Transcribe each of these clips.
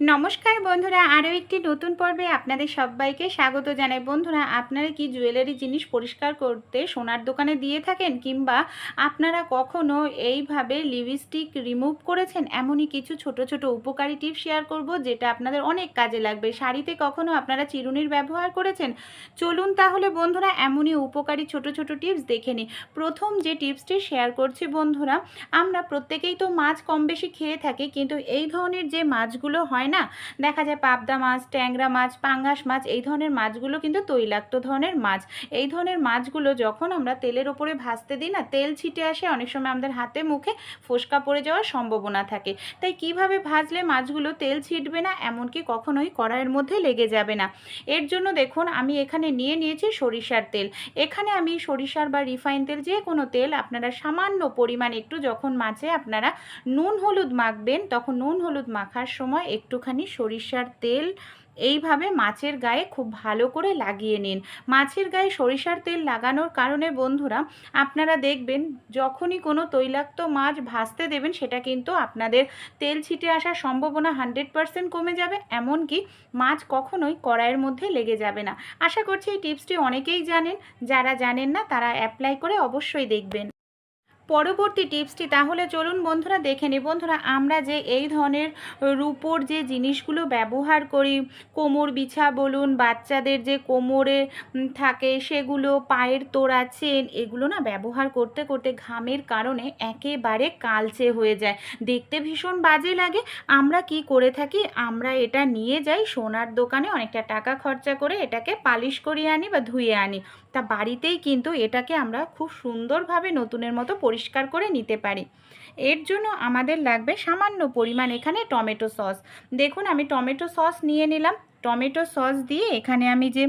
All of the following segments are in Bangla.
নমস্কার বন্ধুরা, আরও একটি নতুন পর্বে আপনাদের সবাইকে স্বাগত জানাই। বন্ধুরা, আপনারা কি জুয়েলারি জিনিস পরিষ্কার করতে সোনার দোকানে দিয়ে থাকেন কিংবা আপনারা কখনো এইভাবে লিপস্টিক রিমুভ করেছেন? এমনই কিছু ছোট ছোট উপকারী টিপস শেয়ার করব যেটা আপনাদের অনেক কাজে লাগবে। শাড়িতে কখনো আপনারা চিরুনির ব্যবহার করেছেন? চলুন তাহলে বন্ধুরা, এমনই উপকারী ছোট ছোট টিপস দেখে নিই। প্রথম যে টিপসটি শেয়ার করছি বন্ধুরা, আমরা প্রত্যেকেই তো মাছ কম বেশি খেয়ে থাকি, কিন্তু এই ধরনের যে মাছগুলো হয় না? দেখা যায় পাবদা মাছ, ট্যাংরা মাছ, পাঙ্গাস মাছ, এই ধরনের মাছগুলো কিন্তু তৈলাক্ত ধরনের মাছ। এই ধরনের মাছগুলো যখন আমরা তেলের ওপরে ভাজতে দিই না, তেল ছিটে আসে, অনেক সময় আমাদের হাতে, মুখে ফোসকা পড়ে যাওয়ার সম্ভাবনা থাকে। তাই কীভাবে ভাজলে মাছগুলো তেল ছিটবে না, এমনকি কখনোই কড়াইয়ের মধ্যে লেগে যাবে না? এর জন্য দেখুন, আমি এখানে নিয়ে নিয়েছি সরিষার তেল। এখানে আমি সরিষার বা রিফাইন তেল যে কোনো তেল আপনারা সামান্য পরিমাণ একটু, যখন মাছে আপনারা নুন হলুদ মাখবেন, তখন নুন হলুদ মাখার সময় একটুখানি সরিষার তেল এইভাবে মাছের গায়ে খুব ভালো করে লাগিয়ে নিন। মাছের গায়ে সরিষার তেল লাগানোর কারণে বন্ধুরা, আপনারা দেখবেন যখনই কোনো তৈলাক্ত মাছ ভাজতে দেবেন, সেটা কিন্তু আপনাদের তেল ছিটে আসার সম্ভাবনা হান্ড্রেড পারসেন্ট কমে যাবে, এমনকি মাছ কখনোই কড়াইয়ের মধ্যে লেগে যাবে না। আশা করছি এই টিপসটি অনেকেই জানেন, যারা জানেন না তারা অ্যাপ্লাই করে অবশ্যই দেখবেন। পরবর্তী টিপসটি তাহলে চলুন বন্ধুরা দেখে নিই। বন্ধুরা, আমরা যে এই ধরনের রূপোর যে জিনিসগুলো ব্যবহার করি, কোমর বিছা বলুন, বাচ্চাদের যে কোমরে থাকে সেগুলো, পায়ের তোড়া, চেন, এগুলো না ব্যবহার করতে করতে ঘামের কারণে একেবারে কালচে হয়ে যায়। দেখতে ভীষণ বাজে লাগে। আমরা কি করে থাকি? আমরা এটা নিয়ে যাই, সোনার দোকানে অনেকটা টাকা খরচা করে এটাকে পালিশ করিয়ে আনি বা ধুয়ে আনি। তা বাড়িতেই কিন্তু এটাকে আমরা খুব সুন্দরভাবে নতুনের মতো পরিষ্কার করে নিতে পারি। এর জন্য আমাদের লাগবে সামান্য পরিমাণ এখানে টমেটো সস। দেখুন, আমি টমেটো সস নিয়ে নিলাম। টমেটো সস দিয়ে এখানে আমি যে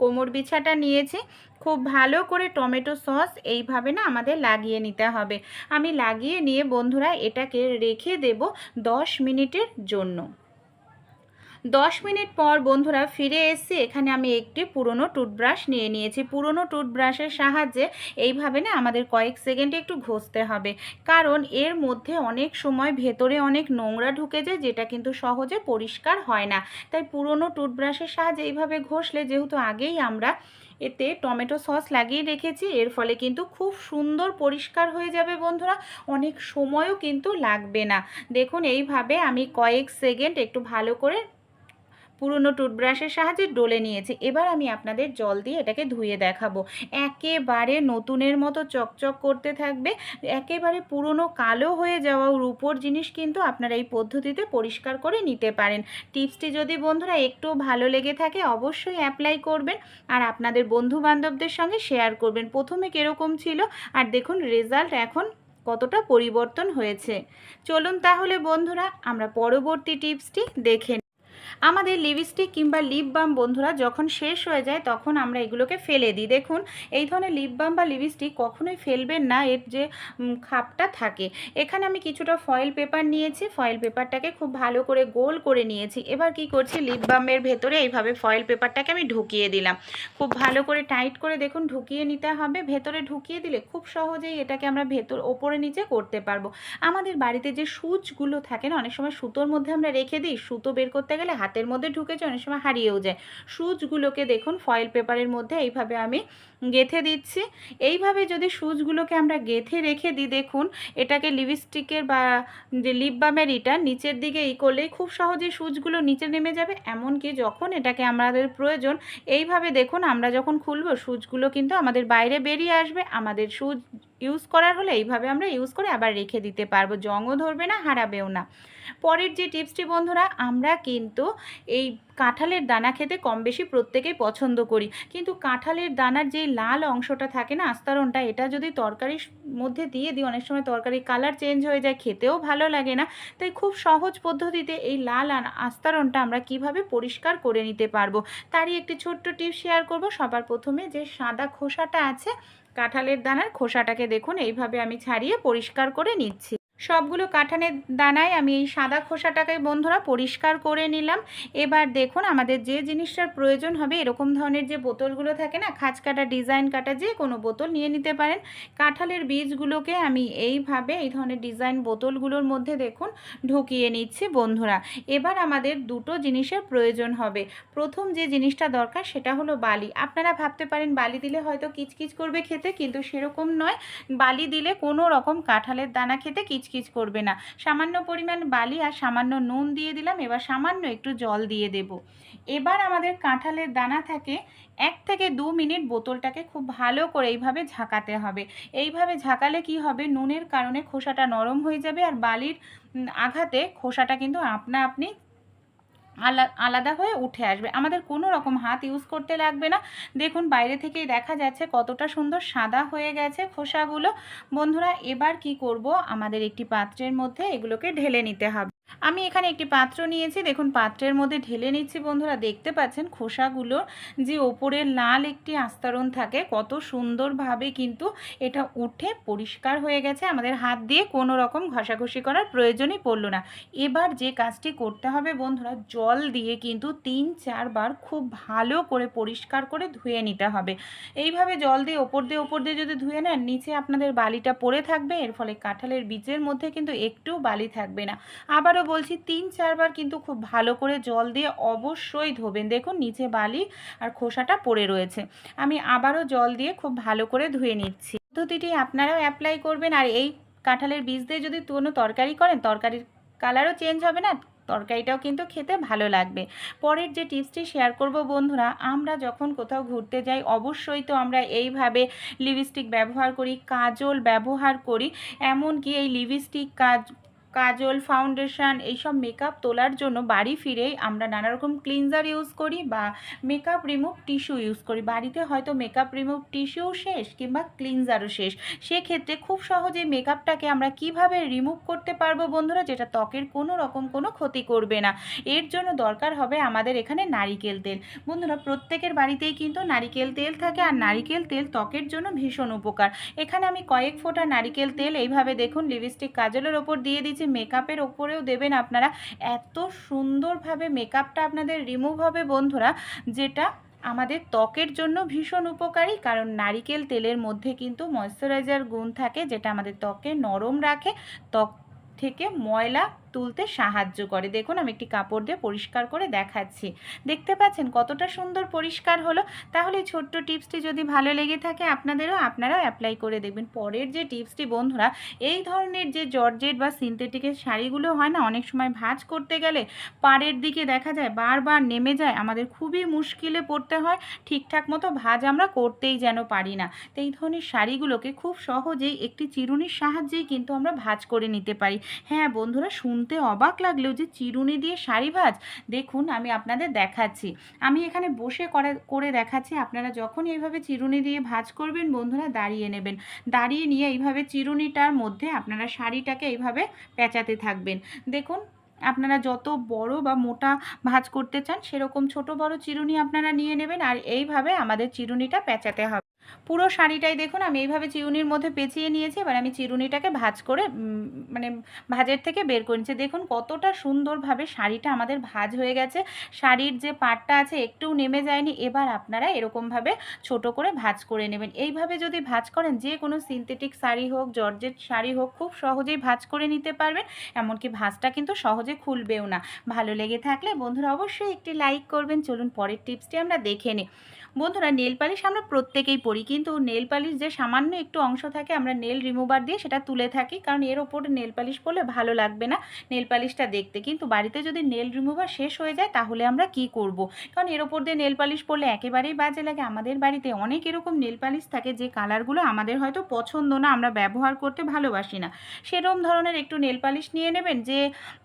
কোমর বিছাটা নিয়েছি, খুব ভালো করে টমেটো সস এইভাবে না আমাদের লাগিয়ে নিতে হবে। আমি লাগিয়ে নিয়ে বন্ধুরা এটাকে রেখে দেব দশ মিনিটের জন্য। দশ মিনিট পর বন্ধুরা ফিরে এসে এখানে আমি একটি পুরনো টুথব্রাশ নিয়ে নিয়েছি। পুরনো টুথব্রাশের সাহায্যে এইভাবে না আমাদের কয়েক সেকেন্ডে একটু ঘষতে হবে। কারণ এর মধ্যে অনেক সময় ভেতরে অনেক নোংরা ঢুকে যায়, যেটা কিন্তু সহজে পরিষ্কার হয় না। তাই পুরনো টুথব্রাশের সাহায্যে এইভাবে ঘষলে যেহেতু আগেই আমরা এতে টমেটো সস লাগিয়ে রেখেছি, এর ফলে কিন্তু খুব সুন্দর পরিষ্কার হয়ে যাবে বন্ধুরা। অনেক সময়ও কিন্তু লাগবে না। দেখুন, এইভাবে আমি কয়েক সেকেন্ড একটু ভালো করে পুরনো টুথব্রাশের সাহায্যে ডলে নিয়েছি। এবার আমি আপনাদের জল দিয়ে এটাকে ধুয়ে দেখাবো। একেবারে নতুনের মতো চকচক করতে থাকবে। একেবারে পুরনো কালো হয়ে যাওয়া রূপোর জিনিস কিন্তু আপনারা এই পদ্ধতিতে পরিষ্কার করে নিতে পারেন। টিপসটি যদি বন্ধুরা একটু ভালো লেগে থাকে, অবশ্যই অ্যাপ্লাই করবেন আর আপনাদের বন্ধু বান্ধবদের সঙ্গে শেয়ার করবেন। প্রথমে কীরকম ছিল আর দেখুন রেজাল্ট এখন কতটা পরিবর্তন হয়েছে। চলুন তাহলে বন্ধুরা, আমরা পরবর্তী টিপসটি দেখে। আমাদের লিপস্টিক কিংবা লিপ বাম বন্ধুরা যখন শেষ হয়ে যায় তখন আমরা এগুলোকে ফেলে দিই। দেখুন, এই ধরনের লিপ বাম বা লিপস্টিক কখনোই ফেলবেন না, এর যে খাপটা থাকে। এখানে আমি কিছুটা ফয়েল পেপার নিয়েছি ফয়েল পেপারটাকে খুব ভালো করে গোল করে নিয়েছি। এবার কি করছি লিপ বামের ভেতরে এইভাবে ফয়েল পেপারটাকে আমি ঢুকিয়ে দিলাম। খুব ভালো করে টাইট করে দেখুন, ঢুকিয়ে নিতে হবে। ভেতরে ঢুকিয়ে দিলে খুব সহজেই এটাকে আমরা ভেতর, ওপরে, নিচে করতে পারব। আমাদের বাড়িতে যে সুচগুলো থাকে না, অনেক সময় সুতোর মধ্যে আমরা রেখে দিই, সুতো বের করতে গেলে হাতের মধ্যে ঢুকেছে, অনেক সময় হারিয়েও যায়। সুচগুলোকে দেখুন ফয়েল পেপারের মধ্যে এইভাবে আমি গেথে দিচ্ছি। এইভাবে যদি সুচগুলোকে আমরা গেথে রেখে দিই, দেখুন, এটাকে লিপস্টিকের বা যে লিপ বামের ইটা নিচের দিকে ই করলেই খুব সহজেই সুচগুলো নিচে নেমে যাবে। এমনকি যখন এটাকে আমাদের প্রয়োজন, এইভাবে দেখুন, আমরা যখন খুলবো, সুচগুলো কিন্তু আমাদের বাইরে বেরিয়ে আসবে। আমাদের সুচ ইউজ করার হলে এইভাবে আমরা ইউজ করে আবার রেখে দিতে পারব। জংও ধরবে না, হারাবেও না। পরের যে টিপসটি বন্ধুরা, আমরা কিন্তু এই কাঁঠালের দানা খেতে কম বেশি প্রত্যেকেই পছন্দ করি। কিন্তু কাঁঠালের দানার যেই লাল অংশটা থাকে না, আস্তরণটা, এটা যদি তরকারির মধ্যে দিয়ে দিই, অনেক সময় তরকারির কালার চেঞ্জ হয়ে যায়, খেতেও ভালো লাগে না। তাই খুব সহজ পদ্ধতিতে এই লাল আস্তরণটা আমরা কীভাবে পরিষ্কার করে নিতে পারব, তারই একটি ছোট্ট টিপ শেয়ার করব। সবার প্রথমে যে সাদা খোসাটা আছে, কাঁঠালের দানার খোসাটাকে দেখুন, এইভাবে আমি ছাড়িয়ে পরিষ্কার করে নিচ্ছি। সবগুলো কাঁঠানের দানায় আমি এই সাদা খোসাটাকে বন্ধুরা পরিষ্কার করে নিলাম। এবার দেখুন আমাদের যে জিনিসটার প্রয়োজন হবে, এরকম ধরনের যে বোতলগুলো থাকে না খাঁচ কাটা, ডিজাইন কাটা, যে কোনো বোতল নিয়ে নিতে পারেন। কাঁঠালের বীজগুলোকে আমি এইভাবে এই ধরনের ডিজাইন বোতলগুলোর মধ্যে দেখুন ঢুকিয়ে নিচ্ছি বন্ধুরা। এবার আমাদের দুটো জিনিসের প্রয়োজন হবে। প্রথম যে জিনিসটা দরকার সেটা হলো বালি। আপনারা ভাবতে পারেন বালি দিলে হয়তো কিচকিচ করবে খেতে, কিন্তু সেরকম নয়। বালি দিলে কোনো রকম কাঁঠালের দানা খেতে কিচকিচ করবে না। সামান্য পরিমাণ বালি আর সামান্য নুন দিয়ে দিলাম, এবার সামান্য একটু জল দিয়ে দেব। এবার আমাদের কাঁঠালের দানা থাকে, এক থেকে দু মিনিট বোতলটাকে খুব ভালো করে এইভাবে ঝাঁকাতে হবে। এইভাবে ঝাঁকালে কি হবে? নুনের কারণে খোসাটা নরম হয়ে যাবে আর বালির আঘাতে খোসাটা কিন্তু আপনা আপনি আলাদা হয়ে উঠে আসবে। আমাদের কোনো রকম হাত ইউজ করতে লাগবে না। দেখুন, বাইরে থেকেই দেখা যাচ্ছে কতটা সুন্দর সাদা হয়ে গেছে খোসাগুলো। বন্ধুরা, এবার কি করব? আমাদের একটি পাত্রের মধ্যে এগুলোকে ঢেলে নিতে হবে। আমি এখানে একটি পাত্র নিয়েছি। দেখুন, পাত্রের মধ্যে ঢেলে নিচ্ছি বন্ধুরা। দেখতে পাচ্ছেন খোসাগুলোর যে ওপরের লাল একটি আস্তরণ থাকে, কত সুন্দরভাবে কিন্তু এটা উঠে পরিষ্কার হয়ে গেছে। আমাদের হাত দিয়ে কোনো রকম ঘষাঘষি করার প্রয়োজনই পড়ল না। এবার যে কাজটি করতে হবে বন্ধুরা, জল দিয়ে কিন্তু তিন চারবার খুব ভালো করে পরিষ্কার করে ধুয়ে নিতে হবে। এইভাবে জল দিয়ে ওপর দিয়ে ওপর দিয়ে যদি ধুয়ে নেন, নিচে আপনাদের বালিটা পড়ে থাকবে। এর ফলে কাঁঠালের বীজের মধ্যে কিন্তু একটু বালি থাকবে না। আবারও বলছি তিন চারবার কিন্তু খুব ভালো করে জল দিয়ে অবশ্যই ধোবেন। দেখুন নিচে বালি আর খোসাটা পড়ে রয়েছে। আমি আবারও জল দিয়ে খুব ভালো করে ধুয়ে নিচ্ছি। পদ্ধতিটি আপনারাও অ্যাপ্লাই করবেন আর এই কাঁঠালের বীজ দিয়ে যদি কোনো তরকারি করেন, তরকারির কালারও চেঞ্জ হবে না, তরকারিটাও কিন্তু খেতে ভালো লাগবে। পরের যে টিপসটি শেয়ার করব বন্ধুরা, আমরা যখন কোথাও ঘুরতে যাই, অবশ্যই তো আমরা এইভাবে লিপস্টিক ব্যবহার করি, কাজল ব্যবহার করি, এমনকি এই লিপস্টিক কাজ কাজল ফাউন্ডেশন, এইসব মেকআপ তোলার জন্য বাড়ি ফিরেই আমরা নানা রকম ক্লিনজার ইউজ করি বা মেকআপ রিমুভ টিস্যু ইউজ করি। বাড়িতে হয়তো মেকআপ রিমুভ টিস্যুও শেষ কিংবা ক্লিনজারও শেষ। সেক্ষেত্রে খুব সহজে মেকআপটাকে আমরা কীভাবে রিমুভ করতে পারব বন্ধুরা, যেটা ত্বকের কোনো রকম কোনো ক্ষতি করবে না। এর জন্য দরকার হবে আমাদের এখানে নারিকেল তেল। বন্ধুরা, প্রত্যেকের বাড়িতেই কিন্তু নারিকেল তেল থাকে আর নারিকেল তেল ত্বকের জন্য ভীষণ উপকার। এখানে আমি কয়েক ফোঁটা নারিকেল তেল এইভাবে দেখুন লিপস্টিক কাজলের ওপর দিয়ে দিচ্ছি। মেকআপের ওপরেও দেবেন আপনারা। এত সুন্দরভাবে মেকআপটা আপনাদের রিমুভ হবে বন্ধুরা, যেটা আমাদের ত্বকের জন্য ভীষণ উপকারী, কারণ নারিকেল তেলের মধ্যে কিন্তু ময়শ্চারাইজার গুণ থাকে, যেটা আমাদের ত্বকে নরম রাখে। ত্বক থেকে ময়লা তুলতে সাহায্য করে। দেখুন, আমি একটি কাপড় দিয়ে পরিষ্কার করে দেখাচ্ছি। দেখতে পাচ্ছেন কতটা সুন্দর পরিষ্কার হলো। তাহলে ছোট্ট টিপসটি যদি ভালো লেগে থাকে, আপনাদেরও আপনারাও অ্যাপ্লাই করে দেখবেন। পরের যে টিপসটি, বন্ধুরা, এই ধরনের যে জর্জেট বা সিনথেটিকের শাড়িগুলো হয় না, অনেক সময় ভাঁজ করতে গেলে পাড়ের দিকে দেখা যায়, বারবার নেমে যায়। আমাদের খুবই মুশকিলে পড়তে হয়। ঠিকঠাক মতো ভাঁজ আমরা করতেই যেন পারি না। তো এই ধরনের শাড়িগুলোকে খুব সহজেই একটি চিরুনির সাহায্যেই কিন্তু আমরা ভাঁজ করে নিতে পারি। হ্যাঁ বন্ধুরা শুনতে অবাক লাগলেও যে চিরুনি দিয়ে শাড়ি ভাজ, দেখুন আমি আপনাদের দেখাচ্ছি। আমি এখানে বসে করে করে দেখাচ্ছি, আপনারা যখন এইভাবে চিরুনি দিয়ে ভাজ করবেন, বন্ধুরা দাঁড়িয়ে নেবেন। দাঁড়িয়ে নিয়ে এইভাবে চিরুনিটার মধ্যে আপনারা শাড়িটাকে এইভাবে পেঁচাতে থাকবেন। দেখুন আপনারা যত বড় বা মোটা ভাজ করতে চান, সেরকম ছোট বড় চিরুনি আপনারা নিয়ে নেবেন আর এইভাবে আমাদের চিরুনিটা পেঁচাতে হবে। পুরো শাড়িটাই দেখুন, আমি এইভাবে চিরুনির মধ্যে পেঁচিয়ে নিয়েছি, এবার আমি চিরুনিটাকে ভাজ করে মানে ভাজের থেকে বের করে নিচ্ছি। দেখুন কতটা সুন্দরভাবে শাড়িটা আমাদের ভাজ হয়ে গেছে, শাড়ির যে পাটটা আছে একটুও নেমে যায়নি, এবার আপনারা এরকমভাবে ছোট করে ভাজ করে নেবেন। এইভাবে যদি ভাজ করেন, যে কোনো সিনথেটিক শাড়ি হোক, জর্জেট শাড়ি হোক, খুব সহজেই ভাজ করে নিতে পারবেন, এমনকি ভাঁজটা কিন্তু সহজে খুলবেও না। ভালো লেগে থাকলে বন্ধুরা অবশ্যই একটি লাইক করবেন। চলুন পরের টিপসটি আমরা দেখে নিই। বন্ধুরা নেল পালিশ আমরা প্রত্যেকেই পরি, কিন্তু নেল পালিশ যে সামান্য একটু অংশ থাকে, আমরা নেল রিমুভার দিয়ে সেটা তুলে থাকি, কারণ এর ওপর নেল পালিশ পরলে ভালো লাগবে না নেল পালিশটা দেখতে। কিন্তু বাড়িতে যদি নেল রিমুভার শেষ হয়ে যায়, তাহলে আমরা কি করব। কারণ এর ওপর দিয়ে নেল পালিশ পরলে একেবারেই বাজে লাগে। আমাদের বাড়িতে অনেক এরকম নেল পালিশ থাকে, যে কালারগুলো আমাদের হয়তো পছন্দ না, আমরা ব্যবহার করতে ভালোবাসি না। সেরম ধরনের একটু নেল পালিশ নিয়ে নেবেন, যে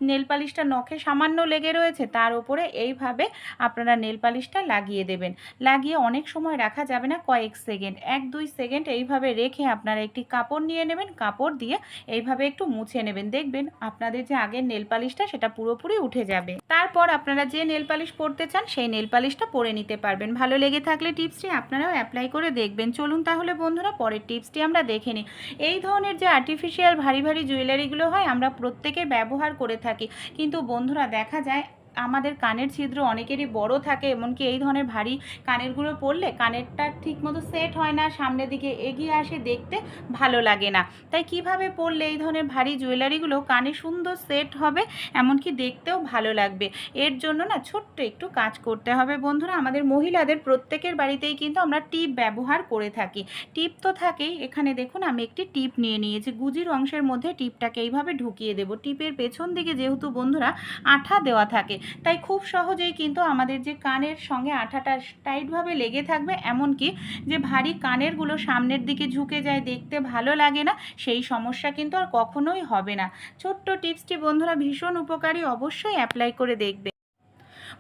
নেল পালিশটা নখে সামান্য লেগে রয়েছে, তার উপরে এইভাবে আপনারা নেল পালিশটা লাগিয়ে দেবেন। লাগিয়ে অনেক সময় রাখা যাবে না, কয়েক সেকেন্ড, এক দুই সেকেন্ড এইভাবে রেখে আপনারা একটি কাপড় নিয়ে নেবেন, কাপড় দিয়ে এইভাবে একটু মুছে নেবেন। দেখবেন আপনাদের যে আগের নেল পালিশটা সেটা পুরোপুরি উঠে যাবে। তারপর আপনারা যে নেল পালিশ পরতে চান, সেই নেল পালিশটা পরে নিতে পারবেন। ভালো লেগে থাকলে টিপসটি আপনারাও অ্যাপ্লাই করে দেখবেন। চলুন তাহলে বন্ধুরা, পরের টিপসটি আমরা দেখে নিই। এই ধরনের যে আর্টিফিশিয়াল ভারী ভারী জুয়েলারিগুলো হয়, আমরা প্রত্যেকে ব্যবহার করে থাকি। কিন্তু বন্ধুরা দেখা যায় আমাদের কানের ছিদ্র অনেকেরই বড় থাকে, এমনকি এই ধরনের ভারী কানেরগুলো পরলে কানেরটা ঠিকমতো সেট হয় না, সামনের দিকে এগিয়ে আসে, দেখতে ভালো লাগে না। তাই কীভাবে পরলে এই ধরনের ভারী জুয়েলারিগুলো কানে সুন্দর সেট হবে, এমনকি দেখতেও ভালো লাগবে। এর জন্য না ছোট্ট একটু কাজ করতে হবে। বন্ধুরা, আমাদের মহিলাদের প্রত্যেকের বাড়িতেই কিন্তু আমরা টিপ ব্যবহার করে থাকি। টিপ তো থাকেই। এখানে দেখুন, আমি একটি টিপ নিয়ে নিয়েছি। গুজির অংশের মধ্যে টিপটাকে এইভাবে ঢুকিয়ে দেব। টিপের পেছন দিকে যেহেতু বন্ধুরা আঠা দেওয়া থাকে তাই খুব সহজেই কিন্তু আমাদের যে কানের সঙ্গে আঠাটা টাইটভাবে লেগে থাকবে, এমনকি যে ভারী কানেরগুলো সামনের দিকে ঝুঁকে যায় দেখতে ভালো লাগে না, সেই সমস্যা কিন্তু আর কখনোই হবে না। ছোট্ট টিপসটি বন্ধুরা ভীষণ উপকারী, অবশ্যই অ্যাপ্লাই করে দেখবে।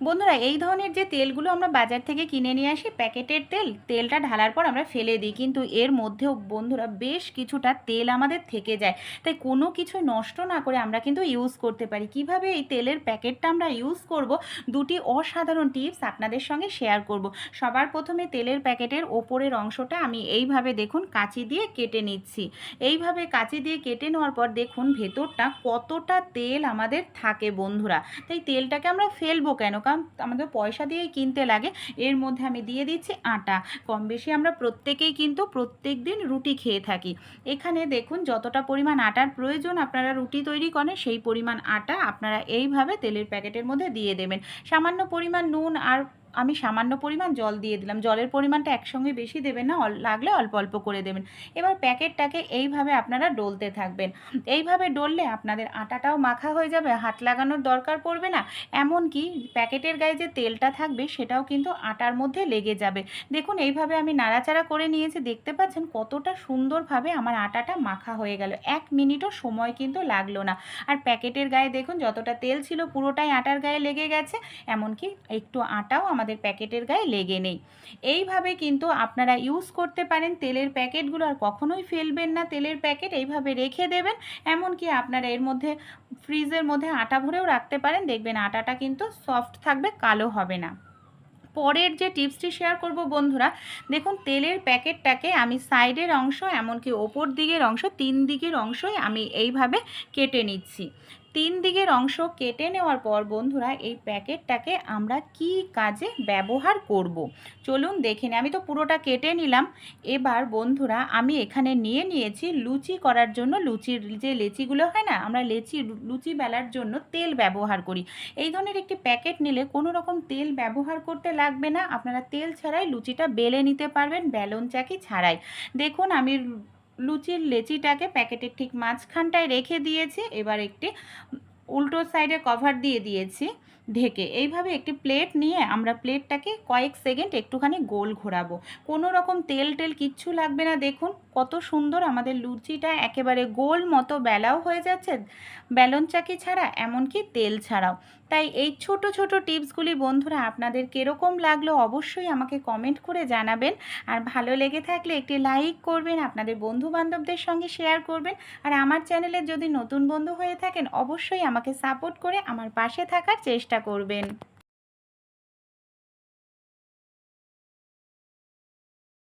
বন্ধুরা, এই ধরনের যে তেলগুলো আমরা বাজার থেকে কিনে নিয়ে আসি, প্যাকেটের তেল, তেলটা ঢালার পর আমরা ফেলে দিই। কিন্তু এর মধ্যেও বন্ধুরা, বেশ কিছুটা তেল আমাদের থেকে যায়। তাই কোনো কিছু নষ্ট না করে আমরা কিন্তু ইউজ করতে পারি। কীভাবে এই তেলের প্যাকেটটা আমরা ইউজ করব? দুটি অসাধারণ টিপস আপনাদের সঙ্গে শেয়ার করব। সবার প্রথমে তেলের প্যাকেটের ওপরের অংশটা আমি এইভাবে দেখুন, কাঁচি দিয়ে কেটে নিচ্ছি। এইভাবে কাঁচি দিয়ে কেটে নেওয়ার পর দেখুন, ভেতরটা কতটা তেল আমাদের থাকে বন্ধুরা। তাই তেলটাকে আমরা ফেলব কেন? কারণ আমাদের পয়সা দিয়েই কিনতে লাগে। এর মধ্যে আমি দিয়ে দিচ্ছি আটা। কম বেশি আমরা প্রত্যেকেই কিন্তু প্রত্যেক দিন রুটি খেয়ে থাকি। এখানে দেখুন যতটা পরিমাণ আটার প্রয়োজন আপনারা রুটি তৈরি করেন, সেই পরিমাণ আটা আপনারা এইভাবে তেলের প্যাকেটের মধ্যে দিয়ে দেবেন। সামান্য পরিমাণ নুন আর আমি সামান্য পরিমাণ জল দিয়ে দিলাম। জলের পরিমাণটা একসঙ্গে বেশি দেবেন না লাগলে অল্প অল্প করে দেবেন। এবার প্যাকেটটাকে এইভাবে আপনারা ডলতে থাকবেন। এইভাবে ডললে আপনাদের আটাটাও মাখা হয়ে যাবে, হাত লাগানোর দরকার পড়বে না। এমনকি প্যাকেটের গায়ে যে তেলটা থাকবে, সেটাও কিন্তু আটার মধ্যে লেগে যাবে। দেখুন, এইভাবে আমি নাড়াচাড়া করে নিয়েছি, দেখতে পাচ্ছেন কতটা সুন্দরভাবে আমার আটাটা মাখা হয়ে গেল। এক মিনিটও সময় কিন্তু লাগল না। আর প্যাকেটের গায়ে দেখুন, যতটা তেল ছিল পুরোটাই আটার গায়ে লেগে গেছে। এমনকি একটু আটাও আমাদের প্যাকেটের গায়ে লেগে নেই। এইভাবে কিন্তু আপনারা ইউজ করতে পারেন তেলের প্যাকেটগুলো আর কখনোই ফেলবেন না। তেলের প্যাকেট এইভাবে রেখে দেবেন, এমনকি আপনারা এর মধ্যে ফ্রিজের মধ্যে আটা ভরেও রাখতে পারেন। দেখবেন আটাটা কিন্তু সফট থাকবে, কালো হবে না। পরের যে টিপসটি শেয়ার করব বন্ধুরা, দেখুন তেলের প্যাকেটটাকে আমি সাইডের অংশ, এমনকি ওপর দিকের অংশ, তিন দিকের অংশই আমি এইভাবে কেটে নিচ্ছি। তিন দিকের অংশ কেটে নেওয়ার পর বন্ধুরা, এই প্যাকেটটাকে আমরা কি কাজে ব্যবহার করব। চলুন দেখে আমি তো পুরোটা কেটে নিলাম। এবার বন্ধুরা, আমি এখানে নিয়ে নিয়েছি লুচি করার জন্য। লুচির যে লেচিগুলো হয় না, আমরা লেচি, লুচি বেলার জন্য তেল ব্যবহার করি। এই ধরনের একটি প্যাকেট নিলে কোনো রকম তেল ব্যবহার করতে লাগবে না। আপনারা তেল ছাড়াই লুচিটা বেলে নিতে পারবেন বেলন চাকি ছাড়াই। দেখুন, আমি লুচির লেচিটাকে প্যাকেটের ঠিক মাঝখানটায় রেখে দিয়েছি। এবার একটি উল্টো সাইডে কভার দিয়ে দিয়েছি। ঢেকে। এইভাবে একটি প্লেট নিয়ে আমরা প্লেটটাকে কয়েক সেকেন্ড একটুখানি গোল ঘোরাবো। কোনো রকম তেল টেল কিচ্ছু লাগবে না, দেখুন। কত সুন্দর আমাদের লুচিটা একেবারে গোল মতো বেলাও হয়ে যাচ্ছে। বেলন চাকি ছাড়া এমনকি তেল ছাড়াও। তাই এই ছোট ছোট টিপসগুলি বন্ধুরা আপনাদের কীরকম লাগল অবশ্যই আমাকে কমেন্ট করে জানাবেন। আর ভালো লেগে থাকলে একটি লাইক করবেন, আপনাদের বন্ধু বান্ধবদের সঙ্গে শেয়ার করবেন। আর আমার চ্যানেলে যদি নতুন বন্ধু হয়ে থাকেন, অবশ্যই আমাকে সাপোর্ট করে আমার পাশে থাকার চেষ্টা করবেন।